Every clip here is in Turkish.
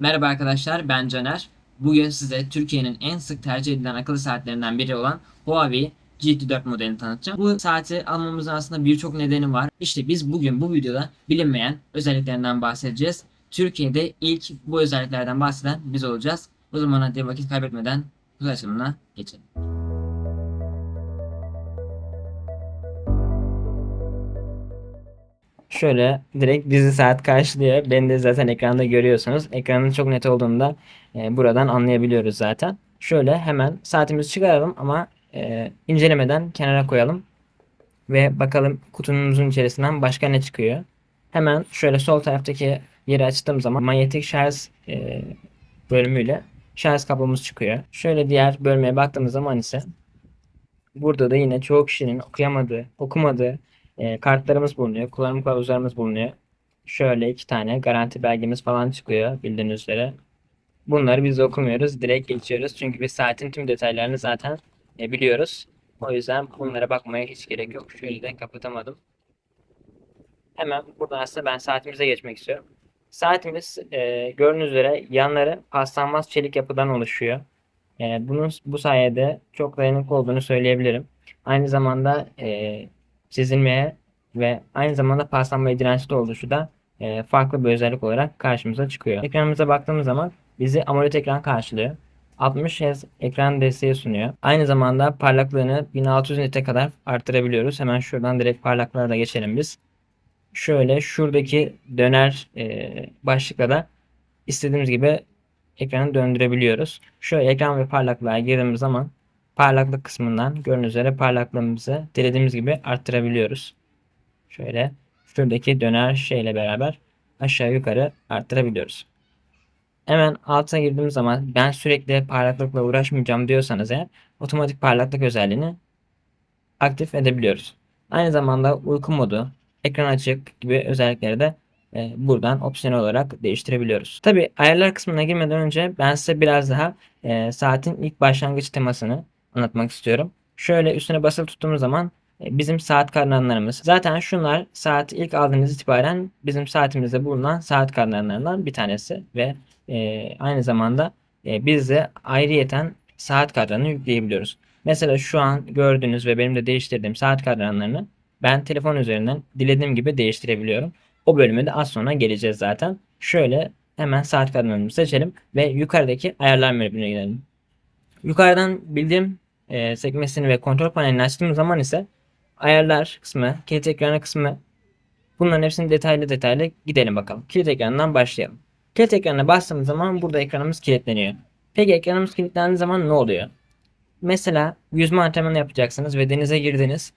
Merhaba arkadaşlar ben Caner. Bugün size Türkiye'nin en sık tercih edilen akıllı saatlerinden biri olan Huawei GT4 modelini tanıtacağım. Bu saati almamızın aslında birçok nedeni var. İşte biz bugün bu videoda bilinmeyen özelliklerinden bahsedeceğiz. Türkiye'de ilk bu özelliklerden bahseden biz olacağız. O zaman hadi vakit kaybetmeden bu açılımına geçelim. Şöyle direkt bizi saat karşılıyor. Beni de zaten ekranda görüyorsunuz. Ekranın çok net olduğunu da e, buradan anlayabiliyoruz zaten. Şöyle hemen saatimizi çıkaralım ama e, incelemeden kenara koyalım. Ve bakalım kutumuzun içerisinden başka ne çıkıyor. Hemen şöyle sol taraftaki yeri açtığım zaman manyetik şarj e, bölümüyle şarj kablomuz çıkıyor. Şöyle diğer bölmeye baktığımız zaman ise burada da yine çoğu kişinin okuyamadığı, okumadığı e, kartlarımız bulunuyor. Kullanım kılavuzlarımız bulunuyor. Şöyle iki tane garanti belgemiz falan çıkıyor bildiğiniz üzere. Bunları biz okumuyoruz. Direkt geçiyoruz. Çünkü biz saatin tüm detaylarını zaten e, biliyoruz. O yüzden bunlara bakmaya hiç gerek yok. Şöyle de kapatamadım. Hemen buradan aslında ben saatimize geçmek istiyorum. Saatimiz e, gördüğünüz üzere yanları paslanmaz çelik yapıdan oluşuyor. E, bunun bu sayede çok dayanıklı olduğunu söyleyebilirim. Aynı zamanda e, çizilmeye ve aynı zamanda paslanmaya dirençli oluşu da e, farklı bir özellik olarak karşımıza çıkıyor. Ekranımıza baktığımız zaman bizi AMOLED ekran karşılıyor. 60 Hz ekran desteği sunuyor. Aynı zamanda parlaklığını 1600 nite kadar arttırabiliyoruz. Hemen şuradan direkt parlaklığa da geçelim biz. Şöyle şuradaki döner e, başlıkla da istediğimiz gibi ekranı döndürebiliyoruz. Şöyle ekran ve parlaklığa girdiğimiz zaman parlaklık kısmından gördüğünüz üzere parlaklığımızı dilediğimiz gibi arttırabiliyoruz. Şöyle şuradaki döner şeyle beraber aşağı yukarı arttırabiliyoruz. Hemen altına girdiğimiz zaman ben sürekli parlaklıkla uğraşmayacağım diyorsanız eğer otomatik parlaklık özelliğini aktif edebiliyoruz. Aynı zamanda uyku modu, ekran açık gibi özellikleri de e, buradan opsiyonel olarak değiştirebiliyoruz. Tabi ayarlar kısmına girmeden önce ben size biraz daha e, saatin ilk başlangıç temasını anlatmak istiyorum. Şöyle üstüne basılı tuttuğumuz zaman e, bizim saat kadranlarımız. Zaten şunlar saati ilk aldığınız itibaren bizim saatimizde bulunan saat kadranlarından bir tanesi ve e, aynı zamanda e, biz de ayrıyeten saat kadranı yükleyebiliyoruz. Mesela şu an gördüğünüz ve benim de değiştirdiğim saat kadranlarını ben telefon üzerinden dilediğim gibi değiştirebiliyorum. O bölüme de az sonra geleceğiz zaten. Şöyle hemen saat kadranımızı seçelim ve yukarıdaki ayarlar menüsüne gidelim. Yukarıdan bildirim e, sekmesini ve kontrol panelini açtığımız zaman ise ayarlar kısmı, kilit ekranı kısmı bunların hepsini detaylı detaylı gidelim bakalım. Kilit ekranından başlayalım. Kilit ekranına bastığımız zaman burada ekranımız kilitleniyor. Peki ekranımız kilitlendiği zaman ne oluyor? Mesela yüzme antrenmanı yapacaksınız ve denize girdiniz.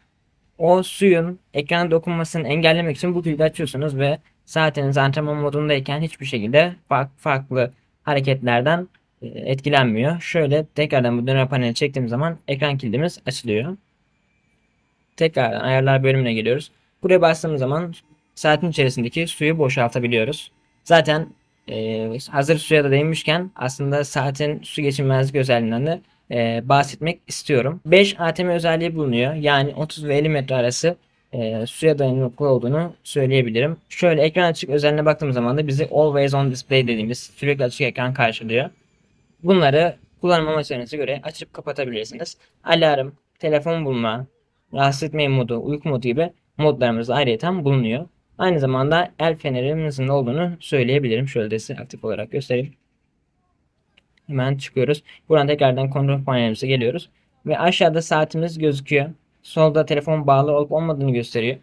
O suyun ekrana dokunmasını engellemek için bu kilidi açıyorsunuz ve saatiniz antrenman modundayken hiçbir şekilde farklı hareketlerden etkilenmiyor. Şöyle tekrardan bu döner paneli çektiğim zaman ekran kilidimiz açılıyor. Tekrardan ayarlar bölümüne geliyoruz. Buraya bastığımız zaman saatin içerisindeki suyu boşaltabiliyoruz. Zaten e, hazır suya da değinmişken aslında saatin su geçirmezlik özelliğinden de e, bahsetmek istiyorum. 5 ATM özelliği bulunuyor. Yani 30 ve 50 metre arası e, suya dayanıklı olduğunu söyleyebilirim. Şöyle ekran açık özelliğine baktığımız zaman da bizi Always On Display dediğimiz sürekli açık ekran karşılıyor. Bunları kullanım amaçlarınıza göre açıp kapatabilirsiniz. Alarm, telefon bulma, rahatsız etmeyin modu, uyku modu gibi modlarımız ayrıca bulunuyor. Aynı zamanda el fenerimizin olduğunu söyleyebilirim. Şöyle de size aktif olarak göstereyim. Hemen çıkıyoruz. Buradan tekrardan kontrol panelimize geliyoruz. Ve aşağıda saatimiz gözüküyor. Solda telefon bağlı olup olmadığını gösteriyor.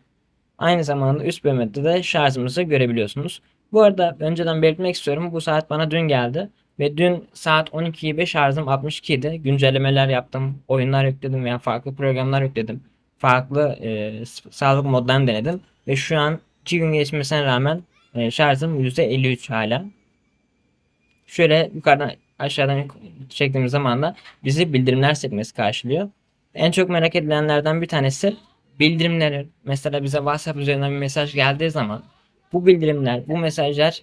Aynı zamanda üst bölümde de şarjımızı görebiliyorsunuz. Bu arada önceden belirtmek istiyorum. Bu saat bana dün geldi. Ve dün saat 12 gibi şarjım 62 idi. Güncellemeler yaptım. Oyunlar yükledim veya farklı programlar yükledim. Farklı e, sağlık modlarını denedim. Ve şu an 2 gün geçmesine rağmen e, şarjım %53 hala. Şöyle yukarıdan aşağıdan çektiğimiz zaman da bizi bildirimler sekmesi karşılıyor. En çok merak edilenlerden bir tanesi bildirimler. Mesela bize WhatsApp üzerinden bir mesaj geldiği zaman bu bildirimler, bu mesajlar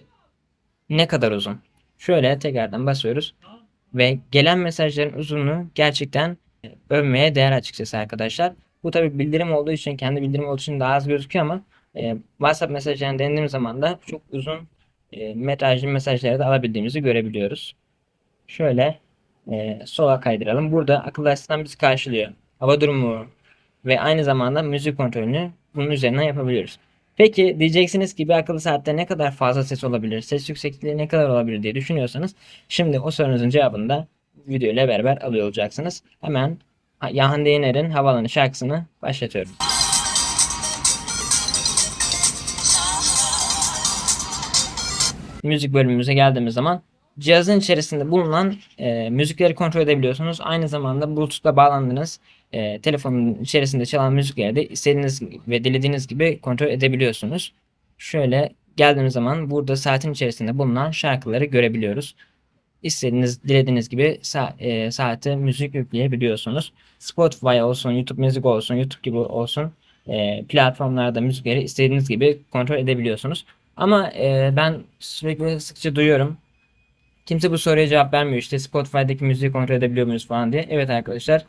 ne kadar uzun? Şöyle tekrardan basıyoruz. Ve gelen mesajların uzunluğu gerçekten e, övmeye değer açıkçası arkadaşlar. Bu tabi bildirim olduğu için, kendi bildirim olduğu için daha az gözüküyor ama e, WhatsApp mesajlarını denediğim zaman da çok uzun e, metrajlı mesajları da alabildiğimizi görebiliyoruz. Şöyle e, sola kaydıralım. Burada akıllı asistan bizi karşılıyor. Hava durumu ve aynı zamanda müzik kontrolünü bunun üzerinden yapabiliyoruz. Peki diyeceksiniz ki bir akıllı saatte ne kadar fazla ses olabilir, ses yüksekliği ne kadar olabilir diye düşünüyorsanız şimdi o sorunuzun cevabını da video ile beraber alıyor olacaksınız. Hemen Hande Yener'in Havalanı şarkısını başlatıyorum. Müzik bölümümüze geldiğimiz zaman cihazın içerisinde bulunan e, müzikleri kontrol edebiliyorsunuz. Aynı zamanda Bluetooth'la bağlandığınız e, telefonun içerisinde çalan müzikleri de istediğiniz ve dilediğiniz gibi kontrol edebiliyorsunuz. Şöyle geldiğimiz zaman burada saatin içerisinde bulunan şarkıları görebiliyoruz. İstediğiniz, dilediğiniz gibi sa e, saate müzik yükleyebiliyorsunuz. Spotify olsun, YouTube Müzik olsun, YouTube gibi olsun e, platformlarda müzikleri istediğiniz gibi kontrol edebiliyorsunuz. Ama e, ben sürekli sıkça duyuyorum. Kimse bu soruya cevap vermiyor. İşte Spotify'daki müziği kontrol edebiliyor muyuz falan diye. Evet arkadaşlar.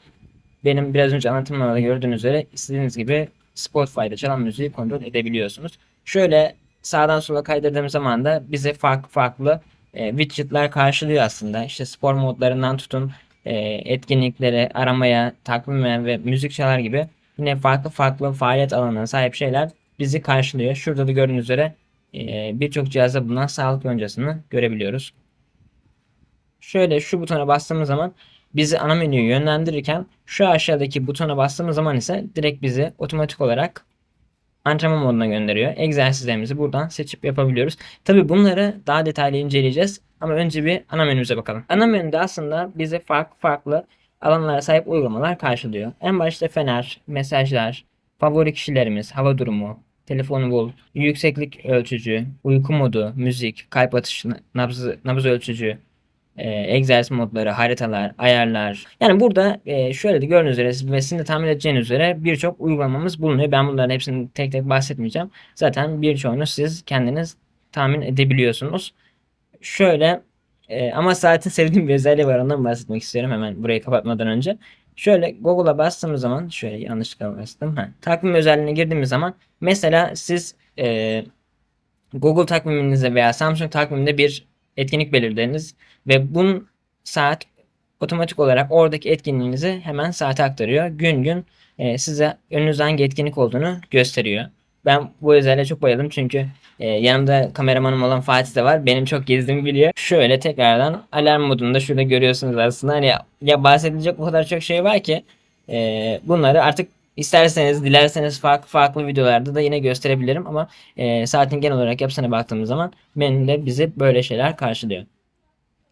Benim biraz önce anlatımlarda gördüğünüz üzere istediğiniz gibi Spotify'da çalan müziği kontrol edebiliyorsunuz. Şöyle sağdan sola kaydırdığım zaman da bize farklı farklı e, widgetler karşılıyor aslında. İşte spor modlarından tutun e, etkinliklere, aramaya, takvime ve müzik çalar gibi yine farklı farklı faaliyet alanına sahip şeyler bizi karşılıyor. Şurada da gördüğünüz üzere e, birçok cihazda bulunan sağlık öncesini görebiliyoruz. Şöyle şu butona bastığımız zaman bizi ana menüye yönlendirirken şu aşağıdaki butona bastığımız zaman ise direkt bizi otomatik olarak antrenman moduna gönderiyor. Egzersizlerimizi buradan seçip yapabiliyoruz. Tabi bunları daha detaylı inceleyeceğiz. Ama önce bir ana menümüze bakalım. Ana menüde aslında bize farklı farklı alanlara sahip uygulamalar karşılıyor. En başta fener, mesajlar, favori kişilerimiz, hava durumu, telefonu bul, yükseklik ölçücü, uyku modu, müzik, kalp atışı, nabız, nabız ölçücü, e, egzersiz modları, haritalar, ayarlar. Yani burada e, şöyle de gördüğünüz üzere ve sizin de tahmin edeceğiniz üzere birçok uygulamamız bulunuyor. Ben bunların hepsini tek tek bahsetmeyeceğim. Zaten birçoğunu siz kendiniz tahmin edebiliyorsunuz. Şöyle e, ama saatin sevdiğim bir özelliği var ondan bahsetmek istiyorum hemen burayı kapatmadan önce. Şöyle Google'a bastığımız zaman şöyle yanlışlıkla bastım. Ha, takvim özelliğine girdiğimiz zaman mesela siz e, Google takviminize veya Samsung takviminde bir etkinlik belirlediniz ve bunun saat otomatik olarak oradaki etkinliğinizi hemen saate aktarıyor. Gün gün e, size önünüzde hangi etkinlik olduğunu gösteriyor. Ben bu özelliğe çok bayıldım çünkü e, yanımda kameramanım olan Fatih de var. Benim çok gezdiğimi biliyor. Şöyle tekrardan alarm modunda şurada görüyorsunuz aslında. Hani ya bahsedilecek o kadar çok şey var ki e, bunları artık isterseniz dilerseniz farklı farklı videolarda da yine gösterebilirim ama e, saatin genel olarak yapısına baktığımız zaman menüde bizi böyle şeyler karşılıyor.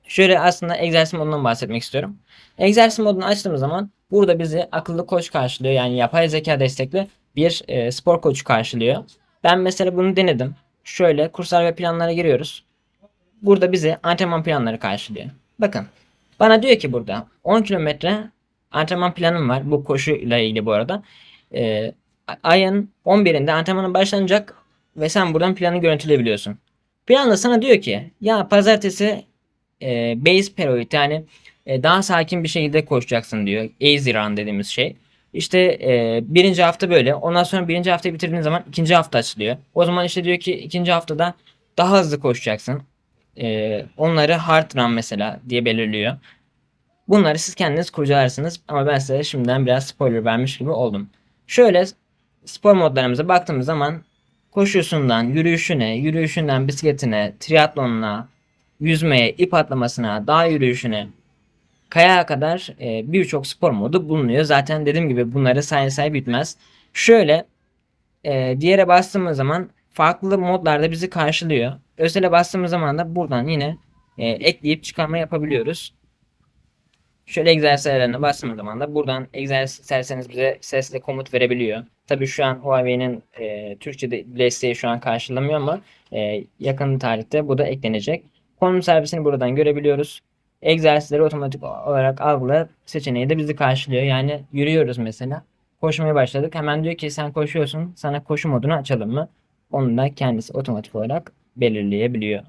Şöyle aslında egzersiz modundan bahsetmek istiyorum. Egzersiz modunu açtığımız zaman burada bizi akıllı koç karşılıyor. Yani yapay zeka destekli bir e, spor koçu karşılıyor. Ben mesela bunu denedim. Şöyle kurslar ve planlara giriyoruz. Burada bize antrenman planları karşılıyor. Bakın bana diyor ki burada 10 kilometre antrenman planım var. Bu koşuyla ilgili bu arada. E, ayın 11'inde antrenmanın başlanacak ve sen buradan planı görüntüleyebiliyorsun. Planda sana diyor ki ya pazartesi e, base period yani e, daha sakin bir şekilde koşacaksın diyor. Easy run dediğimiz şey. İşte e, birinci hafta böyle. Ondan sonra birinci haftayı bitirdiğin zaman ikinci hafta açılıyor. O zaman işte diyor ki ikinci haftada daha hızlı koşacaksın. E, onları hard run mesela diye belirliyor. Bunları siz kendiniz kurcalarsınız ama ben size şimdiden biraz spoiler vermiş gibi oldum. Şöyle spor modlarımıza baktığımız zaman koşusundan yürüyüşüne, yürüyüşünden bisikletine, triatlonuna, yüzmeye, ip atlamasına, dağ yürüyüşüne, kayaya kadar e, birçok spor modu bulunuyor. Zaten dediğim gibi bunları say say bitmez. Şöyle e, diğere bastığımız zaman farklı modlarda bizi karşılıyor. Özele bastığımız zaman da buradan yine e, ekleyip çıkarma yapabiliyoruz. Şöyle egzersizlerine bastığımız zaman da buradan egzersiz isterseniz bize sesle komut verebiliyor. Tabi şu an Huawei'nin e, Türkçe desteği şu an karşılamıyor ama e, yakın tarihte bu da eklenecek. Konum servisini buradan görebiliyoruz. Egzersizleri otomatik olarak algıla seçeneği de bizi karşılıyor. Yani yürüyoruz mesela. Koşmaya başladık. Hemen diyor ki sen koşuyorsun. Sana koşu modunu açalım mı? Onu da kendisi otomatik olarak belirleyebiliyor.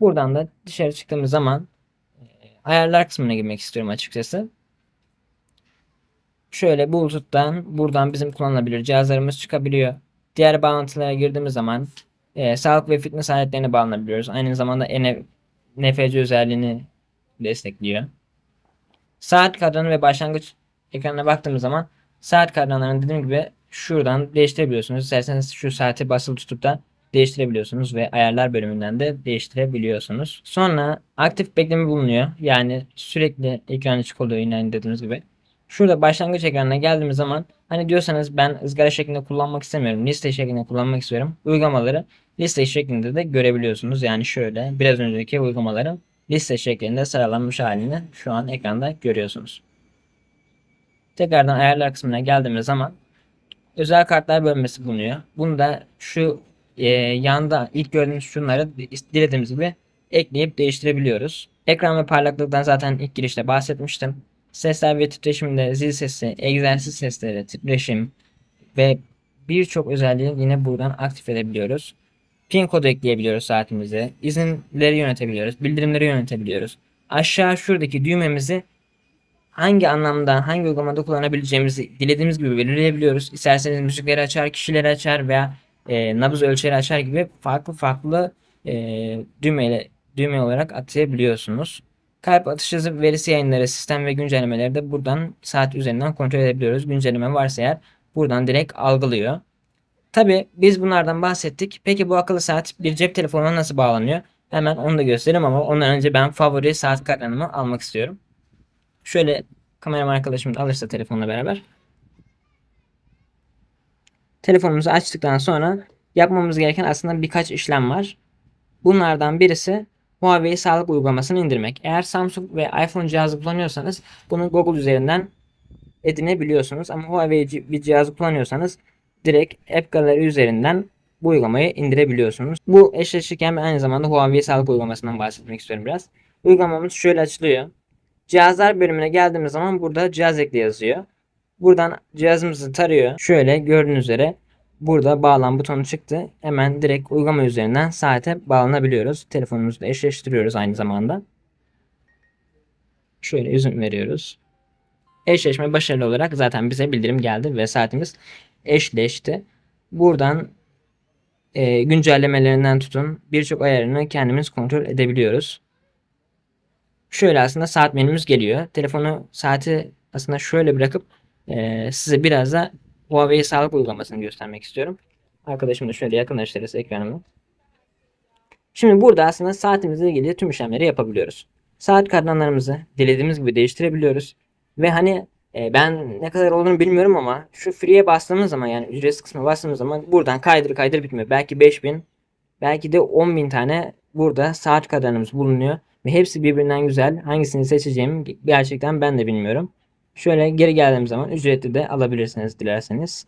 Buradan da dışarı çıktığımız zaman ayarlar kısmına girmek istiyorum açıkçası. Şöyle Bluetooth'tan buradan bizim kullanılabilir cihazlarımız çıkabiliyor. Diğer bağlantılara girdiğimiz zaman e, sağlık ve fitness aletlerine bağlanabiliyoruz. Aynı zamanda NF NFC özelliğini destekliyor. Saat kadranı ve başlangıç ekranına baktığımız zaman saat kadranlarını dediğim gibi şuradan değiştirebiliyorsunuz. İsterseniz şu saati basılı tutup da değiştirebiliyorsunuz ve ayarlar bölümünden de değiştirebiliyorsunuz. Sonra aktif bekleme bulunuyor. Yani sürekli ekran açık oluyor yine dediğimiz gibi. Şurada başlangıç ekranına geldiğimiz zaman hani diyorsanız ben ızgara şeklinde kullanmak istemiyorum. Liste şeklinde kullanmak istiyorum. Uygulamaları liste şeklinde de görebiliyorsunuz. Yani şöyle biraz önceki uygulamaların liste şeklinde sıralanmış halini şu an ekranda görüyorsunuz. Tekrardan ayarlar kısmına geldiğimiz zaman özel kartlar bölmesi bulunuyor. Bunu da şu e, yanda ilk gördüğümüz şunları dilediğimiz gibi ekleyip değiştirebiliyoruz. Ekran ve parlaklıktan zaten ilk girişte bahsetmiştim. Sesler ve titreşimde zil sesi, egzersiz sesleri, titreşim ve birçok özelliği yine buradan aktif edebiliyoruz. Pin kodu ekleyebiliyoruz saatimize. İzinleri yönetebiliyoruz. Bildirimleri yönetebiliyoruz. Aşağı şuradaki düğmemizi hangi anlamda, hangi uygulamada kullanabileceğimizi dilediğimiz gibi belirleyebiliyoruz. İsterseniz müzikleri açar, kişileri açar veya e, nabız ölçeri açar gibi farklı farklı e, düğmeyle düğme olarak atayabiliyorsunuz. Kalp atış hızı verisi yayınları, sistem ve güncellemeleri de buradan saat üzerinden kontrol edebiliyoruz. Güncelleme varsa eğer buradan direkt algılıyor. Tabi biz bunlardan bahsettik. Peki bu akıllı saat bir cep telefonuna nasıl bağlanıyor? Hemen onu da göstereyim ama ondan önce ben favori saat kartlarımı almak istiyorum. Şöyle kameraman arkadaşım da alırsa telefonla beraber. Telefonumuzu açtıktan sonra yapmamız gereken aslında birkaç işlem var. Bunlardan birisi Huawei sağlık uygulamasını indirmek. Eğer Samsung ve iPhone cihazı kullanıyorsanız bunu Google üzerinden edinebiliyorsunuz. Ama Huawei bir cihazı kullanıyorsanız direkt App Gallery üzerinden bu uygulamayı indirebiliyorsunuz. Bu eşleşirken aynı zamanda Huawei sağlık uygulamasından bahsetmek istiyorum biraz. Uygulamamız şöyle açılıyor. Cihazlar bölümüne geldiğimiz zaman burada cihaz ekle yazıyor. Buradan cihazımızı tarıyor. Şöyle gördüğünüz üzere burada bağlan butonu çıktı. Hemen direkt uygulama üzerinden saate bağlanabiliyoruz. Telefonumuzu da eşleştiriyoruz aynı zamanda. Şöyle izin veriyoruz. Eşleşme başarılı olarak zaten bize bildirim geldi ve saatimiz eşleşti. Buradan e, güncellemelerinden tutun birçok ayarını kendimiz kontrol edebiliyoruz. Şöyle aslında saat menümüz geliyor. Telefonu saati aslında şöyle bırakıp e, size biraz da Huawei sağlık uygulamasını göstermek istiyorum. Arkadaşım da şöyle yakınlaştırırsa ekranımı. Şimdi burada aslında saatimizle ilgili tüm işlemleri yapabiliyoruz. Saat kadranlarımızı dilediğimiz gibi değiştirebiliyoruz. Ve hani e, ben ne kadar olduğunu bilmiyorum ama şu free'ye bastığımız zaman yani ücretsiz kısmına bastığımız zaman buradan kaydır kaydır bitmiyor. Belki 5000 belki de 10.000 tane burada saat kadranımız bulunuyor. Ve hepsi birbirinden güzel. Hangisini seçeceğimi gerçekten ben de bilmiyorum. Şöyle geri geldiğim zaman ücretli de alabilirsiniz dilerseniz.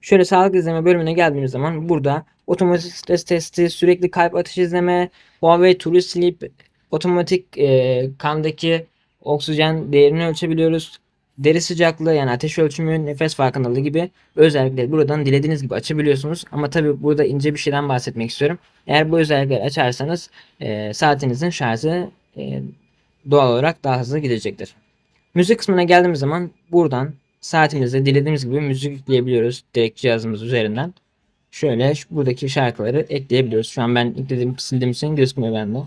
Şöyle sağlık izleme bölümüne geldiğimiz zaman burada otomatik stres testi, sürekli kalp atış izleme, Huawei True Sleep, otomatik e, kandaki oksijen değerini ölçebiliyoruz. Deri sıcaklığı yani ateş ölçümü, nefes farkındalığı gibi özellikleri buradan dilediğiniz gibi açabiliyorsunuz. Ama tabi burada ince bir şeyden bahsetmek istiyorum. Eğer bu özellikleri açarsanız e, saatinizin şarjı e, doğal olarak daha hızlı gidecektir. Müzik kısmına geldiğimiz zaman buradan saatimizde dilediğimiz gibi müzik yükleyebiliyoruz direkt cihazımız üzerinden. Şöyle buradaki şarkıları ekleyebiliyoruz. Şu an ben eklediğim sildiğim için gözükmüyor bende.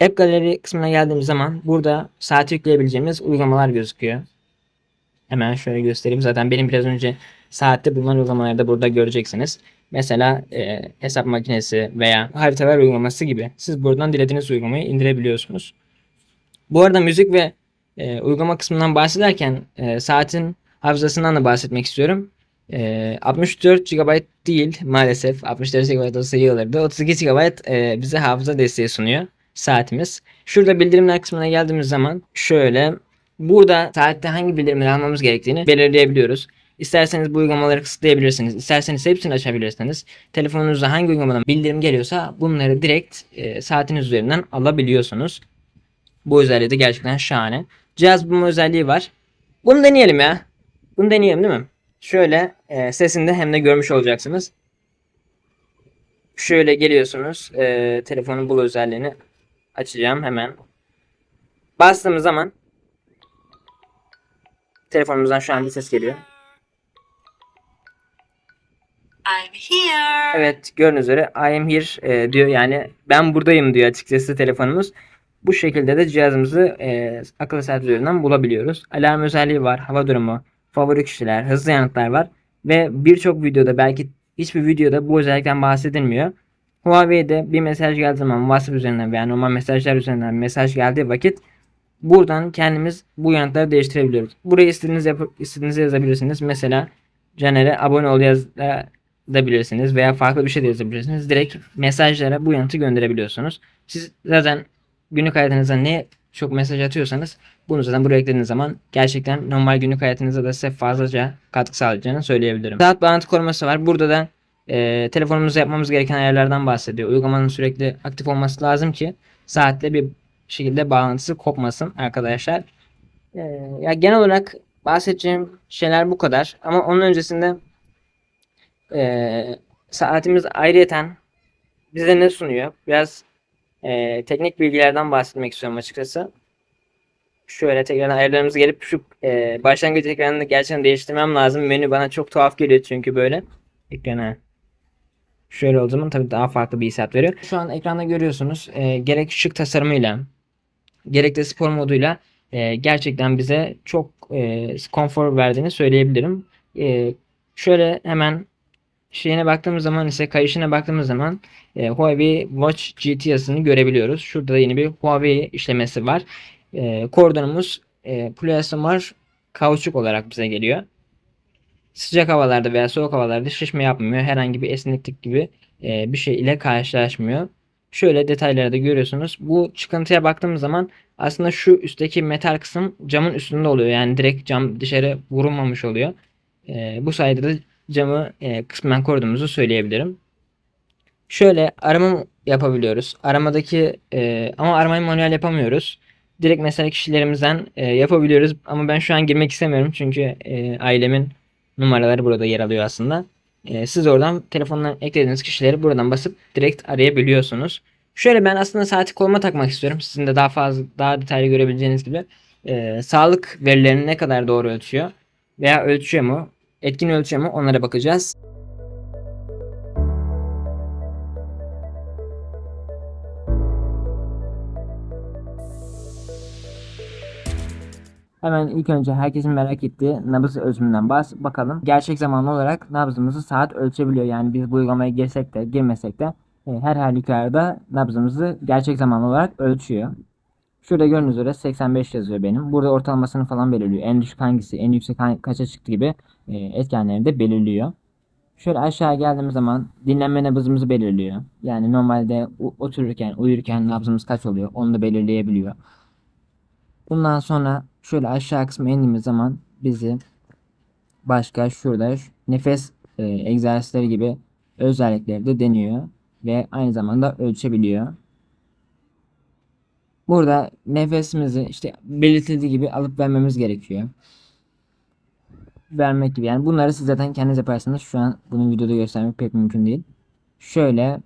App Gallery kısmına geldiğimiz zaman burada saati yükleyebileceğimiz uygulamalar gözüküyor. Hemen şöyle göstereyim. Zaten benim biraz önce saatte bulunan uygulamaları da burada göreceksiniz. Mesela e, hesap makinesi veya haritalar uygulaması gibi. Siz buradan dilediğiniz uygulamayı indirebiliyorsunuz. Bu arada müzik ve e, uygulama kısmından bahsederken e, saatin hafızasından da bahsetmek istiyorum. E, 64 GB değil maalesef. 64 GB olsa iyi olurdu. 32 GB e, bize hafıza desteği sunuyor saatimiz. Şurada bildirimler kısmına geldiğimiz zaman şöyle burada saatte hangi bildirimleri almamız gerektiğini belirleyebiliyoruz. İsterseniz bu uygulamaları kısıtlayabilirsiniz. İsterseniz hepsini açabilirsiniz. Telefonunuzda hangi uygulamadan bildirim geliyorsa bunları direkt e, saatiniz üzerinden alabiliyorsunuz. Bu özelliği de gerçekten şahane. Cihaz bulma özelliği var. Bunu deneyelim ya. Bunu deneyelim değil mi? Şöyle e, sesinde hem de görmüş olacaksınız. Şöyle geliyorsunuz. E, telefonun bul özelliğini açacağım hemen. Bastığımız zaman telefonumuzdan şu an bir ses geliyor. I'm here. Evet gördüğünüz üzere I am here e, diyor yani ben buradayım diyor açıkçası telefonumuz. Bu şekilde de cihazımızı e, akıllı saat üzerinden bulabiliyoruz. Alarm özelliği var, hava durumu, favori kişiler, hızlı yanıtlar var ve birçok videoda belki hiçbir videoda bu özellikten bahsedilmiyor. Huawei'de bir mesaj geldiği zaman WhatsApp üzerinden veya normal mesajlar üzerinden mesaj geldiği vakit buradan kendimiz bu yanıtları değiştirebiliyoruz. Buraya istediğiniz, yap istediğinizi yazabilirsiniz. Mesela Caner'e abone ol yazabilirsiniz veya farklı bir şey de yazabilirsiniz. Direkt mesajlara bu yanıtı gönderebiliyorsunuz. Siz zaten günlük hayatınıza ne çok mesaj atıyorsanız bunu zaten buraya eklediğiniz zaman gerçekten normal günlük hayatınıza da size fazlaca katkı sağlayacağını söyleyebilirim. Saat bağlantı koruması var. Burada da e, telefonumuzda yapmamız gereken ayarlardan bahsediyor. Uygulamanın sürekli aktif olması lazım ki saatle bir şekilde bağlantısı kopmasın arkadaşlar. E, ya genel olarak bahsedeceğim şeyler bu kadar. Ama onun öncesinde e, saatimiz ayrıyeten bize ne sunuyor? Biraz e, teknik bilgilerden bahsetmek istiyorum açıkçası. Şöyle tekrardan ayarlarımıza gelip şu e, başlangıç ekranını gerçekten değiştirmem lazım. Menü bana çok tuhaf geliyor çünkü böyle ekrana. Şöyle o zaman tabii daha farklı bir hissiyat veriyor. Şu an ekranda görüyorsunuz e, gerek şık tasarımıyla gerek de spor moduyla e, gerçekten bize çok e, konfor verdiğini söyleyebilirim. E, şöyle hemen şeyine baktığımız zaman ise kayışına baktığımız zaman e, Huawei Watch GT yazısını görebiliyoruz. Şurada da yeni bir Huawei işlemesi var. E, kordonumuz e, Plasmar kauçuk olarak bize geliyor. Sıcak havalarda veya soğuk havalarda şişme yapmıyor. Herhangi bir esneklik gibi e, bir şey ile karşılaşmıyor. Şöyle detayları da görüyorsunuz. Bu çıkıntıya baktığımız zaman aslında şu üstteki metal kısım camın üstünde oluyor. Yani direkt cam dışarı vurulmamış oluyor. E, bu sayede de camı e, kısmen koruduğumuzu söyleyebilirim. Şöyle arama yapabiliyoruz. Aramadaki e, ama aramayı manuel yapamıyoruz. Direkt mesela kişilerimizden e, yapabiliyoruz ama ben şu an girmek istemiyorum çünkü e, ailemin numaraları burada yer alıyor aslında. E, siz oradan telefondan eklediğiniz kişileri buradan basıp direkt arayabiliyorsunuz. Şöyle ben aslında saati koluma takmak istiyorum. Sizin de daha fazla daha detaylı görebileceğiniz gibi e, sağlık verilerini ne kadar doğru ölçüyor veya ölçüyor mu? Etkin ölçüyor? Onlara bakacağız. Hemen ilk önce herkesin merak ettiği nabız ölçümünden bas bakalım. Gerçek zamanlı olarak nabzımızı saat ölçebiliyor. Yani biz bu uygulamaya girsek de girmesek de e, her halükarda nabzımızı gerçek zamanlı olarak ölçüyor. Şurada gördüğünüz üzere 85 yazıyor benim. Burada ortalamasını falan belirliyor. En düşük hangisi, en yüksek kaça çıktı gibi e, etkenlerini de belirliyor. Şöyle aşağı geldiğimiz zaman dinlenme nabzımızı belirliyor. Yani normalde otururken, uyurken nabzımız kaç oluyor onu da belirleyebiliyor. Bundan sonra şöyle aşağı kısmı indiğimiz zaman bizi başka şurada nefes e, egzersizleri gibi özellikleri de deniyor ve aynı zamanda ölçebiliyor. Burada nefesimizi işte belirtildiği gibi alıp vermemiz gerekiyor. Vermek gibi yani bunları siz zaten kendiniz yaparsınız. Şu an bunu videoda göstermek pek mümkün değil. Şöyle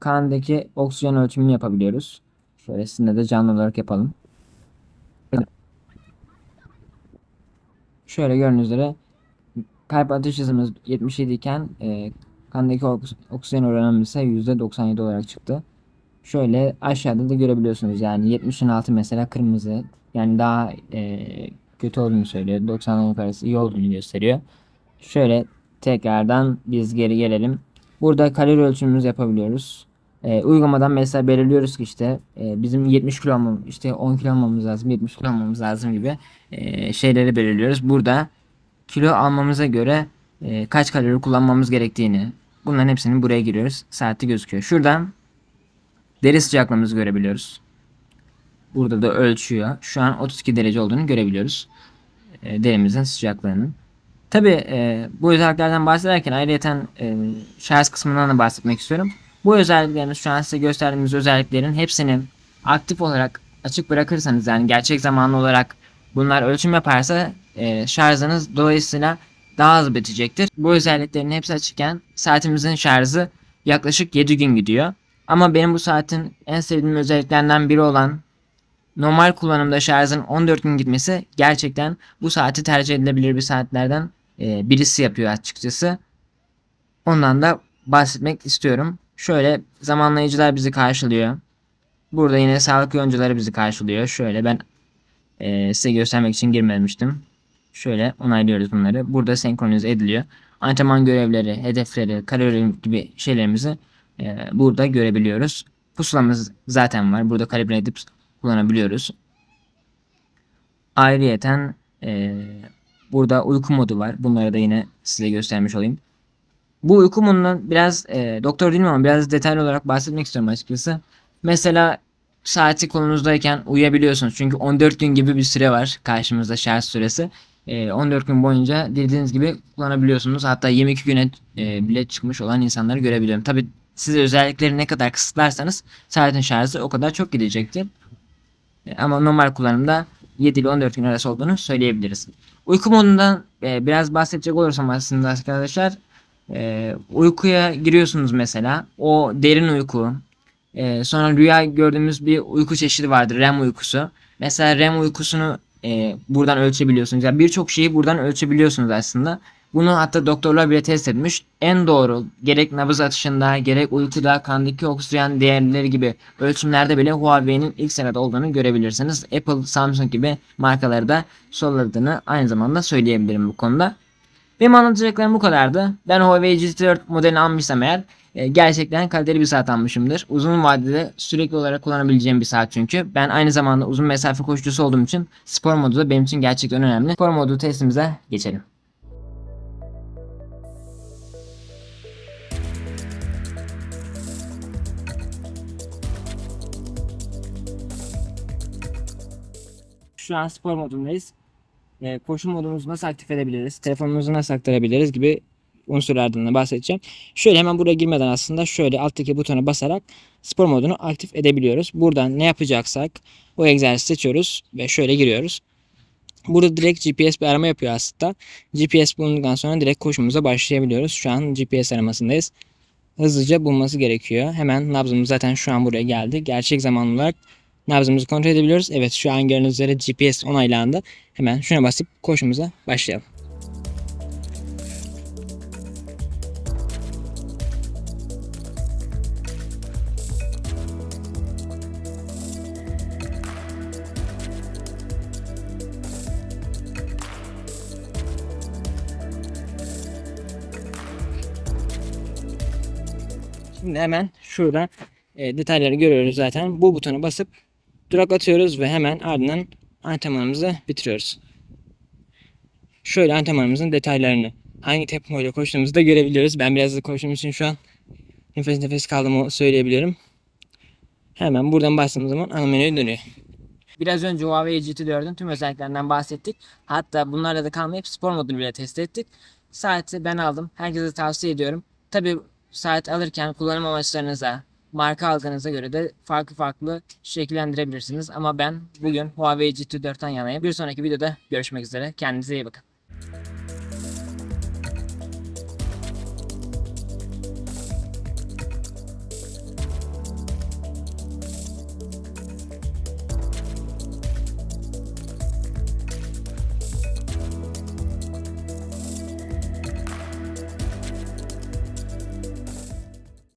kandaki oksijen ölçümünü yapabiliyoruz. Şöyle sizinle de canlı olarak yapalım. Şöyle gördüğünüz üzere kalp atış hızımız 77 iken e, kandaki oksijen oranımız ise %97 olarak çıktı. Şöyle aşağıda da görebiliyorsunuz yani 70'in altı mesela kırmızı yani daha e, kötü olduğunu söylüyor. 90'ın yukarısı iyi olduğunu gösteriyor. Şöyle tekrardan biz geri gelelim. Burada kalori ölçümümüzü yapabiliyoruz. E, uygulamadan mesela belirliyoruz ki işte e, bizim 70 kilo olmamız, işte 10 kilo olmamız lazım, 70 kilo olmamız lazım gibi e, şeyleri belirliyoruz. Burada kilo almamıza göre e, kaç kalori kullanmamız gerektiğini bunların hepsini buraya giriyoruz. Saatte gözüküyor. Şuradan deri sıcaklığımızı görebiliyoruz. Burada da ölçüyor. Şu an 32 derece olduğunu görebiliyoruz. E, derimizin sıcaklığının. Tabi e, bu özelliklerden bahsederken ayrıca e, şarj kısmından da bahsetmek istiyorum. Bu özelliklerimiz şu an size gösterdiğimiz özelliklerin hepsini aktif olarak açık bırakırsanız yani gerçek zamanlı olarak bunlar ölçüm yaparsa e, şarjınız dolayısıyla daha hızlı bitecektir. Bu özelliklerin hepsi açıkken saatimizin şarjı yaklaşık 7 gün gidiyor. Ama benim bu saatin en sevdiğim özelliklerinden biri olan normal kullanımda şarjın 14 gün gitmesi gerçekten bu saati tercih edilebilir bir saatlerden e, birisi yapıyor açıkçası. Ondan da bahsetmek istiyorum. Şöyle zamanlayıcılar bizi karşılıyor. Burada yine sağlık yoncuları bizi karşılıyor. Şöyle ben eee, size göstermek için girmemiştim. Şöyle onaylıyoruz bunları. Burada senkronize ediliyor. Antrenman görevleri, hedefleri, kalori gibi şeylerimizi eee, burada görebiliyoruz. Pusulamız zaten var. Burada kalibre edip kullanabiliyoruz. Ayrıyeten eee, burada uyku modu var. Bunları da yine size göstermiş olayım. Bu uyku modundan biraz eee, doktor değilim ama biraz detaylı olarak bahsetmek istiyorum açıkçası. Mesela saati kolunuzdayken uyuyabiliyorsunuz. Çünkü 14 gün gibi bir süre var karşımızda şarj süresi. Eee, 14 gün boyunca dilediğiniz gibi kullanabiliyorsunuz. Hatta 22 güne eee, bile çıkmış olan insanları görebiliyorum. Tabi siz özellikleri ne kadar kısıtlarsanız saatin şarjı o kadar çok gidecektir. E, Ama normal kullanımda 7 ile 14 gün arası olduğunu söyleyebiliriz. Uyku modundan e, biraz bahsedecek olursam aslında arkadaşlar e, uykuya giriyorsunuz mesela. O derin uyku. e, sonra rüya gördüğümüz bir uyku çeşidi vardır. REM uykusu. Mesela REM uykusunu e, buradan ölçebiliyorsunuz. Yani birçok şeyi buradan ölçebiliyorsunuz aslında. Bunu hatta doktorlar bile test etmiş. En doğru gerek nabız atışında gerek uykuda kandaki oksijen değerleri gibi ölçümlerde bile Huawei'nin ilk sırada olduğunu görebilirsiniz. Apple, Samsung gibi markaları da solladığını aynı zamanda söyleyebilirim bu konuda. Benim anlatacaklarım bu kadardı. Ben Huawei GT4 modelini almışsam eğer e, gerçekten kaliteli bir saat almışımdır. Uzun vadede sürekli olarak kullanabileceğim bir saat çünkü. Ben aynı zamanda uzun mesafe koşucusu olduğum için spor modu da benim için gerçekten önemli. Spor modu testimize geçelim. Şu an spor modundayız. E, koşu modumuzu nasıl aktif edebiliriz? Telefonumuzu nasıl aktarabiliriz gibi unsurlardan da bahsedeceğim. Şöyle hemen buraya girmeden aslında şöyle alttaki butona basarak spor modunu aktif edebiliyoruz. Buradan ne yapacaksak o egzersizi seçiyoruz ve şöyle giriyoruz. Burada direkt GPS bir arama yapıyor aslında. GPS bulunduktan sonra direkt koşumuza başlayabiliyoruz. Şu an GPS aramasındayız. Hızlıca bulması gerekiyor. Hemen nabzımız zaten şu an buraya geldi. Gerçek zamanlı olarak nabzımızı kontrol edebiliyoruz. Evet şu an gördüğünüz üzere GPS onaylandı. Hemen şuna basıp koşumuza başlayalım. Şimdi hemen şurada e, detayları görüyoruz zaten. Bu butona basıp duraklatıyoruz ve hemen ardından antrenmanımızı bitiriyoruz. Şöyle antrenmanımızın detaylarını hangi tempoyla koştuğumuzu da görebiliyoruz. Ben biraz da koştuğum için şu an nefes nefes kaldığımı söyleyebilirim. Hemen buradan bastığımız zaman ana menüye dönüyor. Biraz önce Huawei GT4'ün tüm özelliklerinden bahsettik. Hatta bunlarla da kalmayıp spor modunu bile test ettik. Saati ben aldım. Herkese tavsiye ediyorum. Tabi saat alırken kullanım amaçlarınıza, marka algınıza göre de farklı farklı şekillendirebilirsiniz. Ama ben bugün Huawei GT4'ten yanayım. Bir sonraki videoda görüşmek üzere. Kendinize iyi bakın.